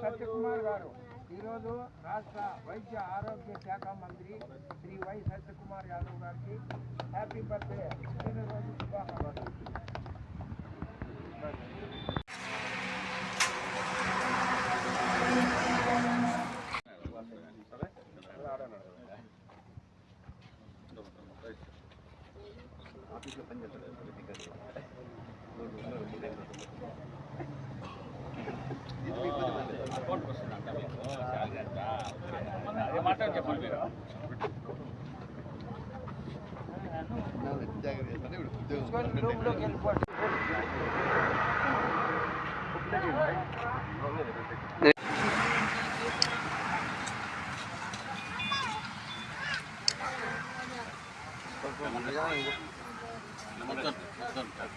సత్యకుమార్ గారు ఈరోజు రాష్ట్ర వైద్య ఆరోగ్య శాఖ మంత్రి శ్రీ వై సత్యకుమార్ యాదవ్ గారికి హ్యాపీ బర్త్డే పుట్టినరోజు శుభాకాంక్షలు తీసుకొని రూమ్లోకి వెళ్ళిపోండి పెడతాను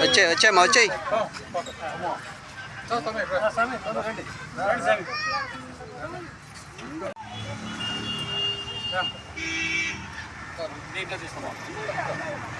వచ్చాయి వచ్చాయమ్మా వచ్చాయి తీసుకొని మాట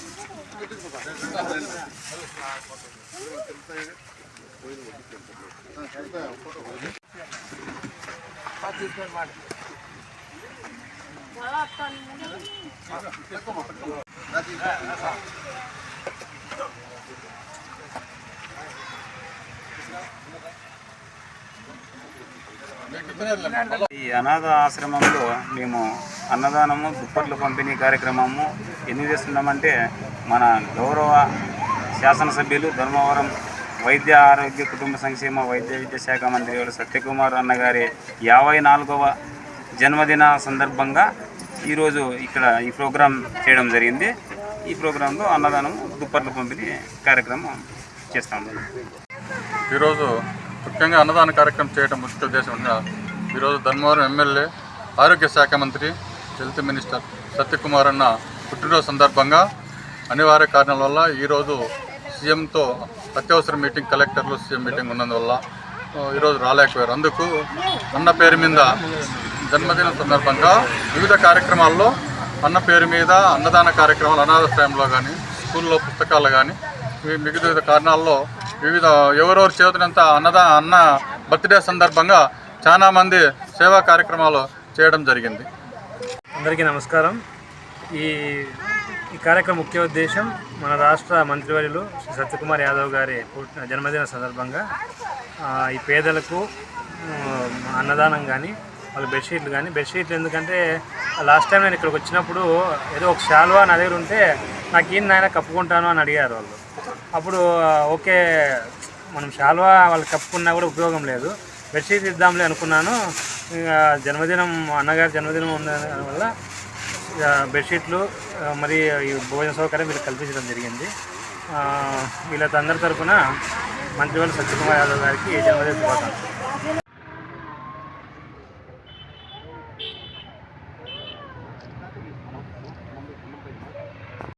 ఈ అనాథ ఆశ్రమంలో మేము అన్నదానము దుప్పట్లు పంపిణీ కార్యక్రమము ఎందుకు చేస్తున్నామంటే మన గౌరవ శాసనసభ్యులు ధర్మవరం వైద్య ఆరోగ్య కుటుంబ సంక్షేమ వైద్య విద్య శాఖ మంత్రి సత్యకుమార్ అన్నగారి యాభై నాలుగవ జన్మదిన సందర్భంగా ఈరోజు ఇక్కడ ఈ ప్రోగ్రాం చేయడం జరిగింది. ఈ ప్రోగ్రాంలో అన్నదానం దుప్పట్లు పంపిణీ కార్యక్రమం చేస్తాము. ఈరోజు ముఖ్యంగా అన్నదాన కార్యక్రమం చేయడం ముఖ్య ఉద్దేశం ఈరోజు ధర్మవరం ఎమ్మెల్యే ఆరోగ్య శాఖ మంత్రి హెల్త్ మినిస్టర్ సత్యకుమార్ అన్న పుట్టినరోజు సందర్భంగా అనివార్య కారణాల వల్ల ఈరోజు సీఎంతో అత్యవసర మీటింగ్ కలెక్టర్లు సీఎం మీటింగ్ ఉన్నందువల్ల ఈరోజు రాలేకపోయారు. అందుకు అన్న పేరు మీద జన్మదినం సందర్భంగా వివిధ కార్యక్రమాల్లో అన్న పేరు మీద అన్నదాన కార్యక్రమాలు అనాథాశ్రయంలో కానీ స్కూల్లో పుస్తకాలు కానీ మిగతా వివిధ కారణాల్లో వివిధ ఎవరెవరు చేతునంత అన్నదా అన్న బర్త్డే సందర్భంగా చాలామంది సేవా కార్యక్రమాలు చేయడం జరిగింది. అందరికీ నమస్కారం. ఈ ఈ కార్యక్రమం ముఖ్య ఉద్దేశం మన రాష్ట్ర మంత్రివర్యులు శ్రీ సత్యకుమార్ యాదవ్ గారి జన్మదిన సందర్భంగా ఈ పేదలకు అన్నదానం కానీ వాళ్ళ బెడ్షీట్లు కానీ బెడ్షీట్లు ఎందుకంటే లాస్ట్ టైం నేను ఇక్కడికి వచ్చినప్పుడు ఏదో ఒక శాల్వా నా దగ్గర ఉంటే నాకు ఈయన నాయన కప్పుకుంటాను అని అడిగారు వాళ్ళు. అప్పుడు ఓకే మనం శాల్వా వాళ్ళు కప్పుకున్నా కూడా ఉపయోగం లేదు. బెడ్షీట్ ఇద్దాంలే అనుకున్నాను. జన్మదినం అన్నగారి జన్మదినం ఉన్న వల్ల బెడ్షీట్లు మరి ఈ భోజన సౌకర్యం వీళ్ళకి కల్పించడం జరిగింది. ఆ, వీళ్ళతో అందరి తరఫున మంత్రివర్గ సత్యకుమార్ యాదవ్ గారికి జన్మదిన శుభాకాంక్షలు.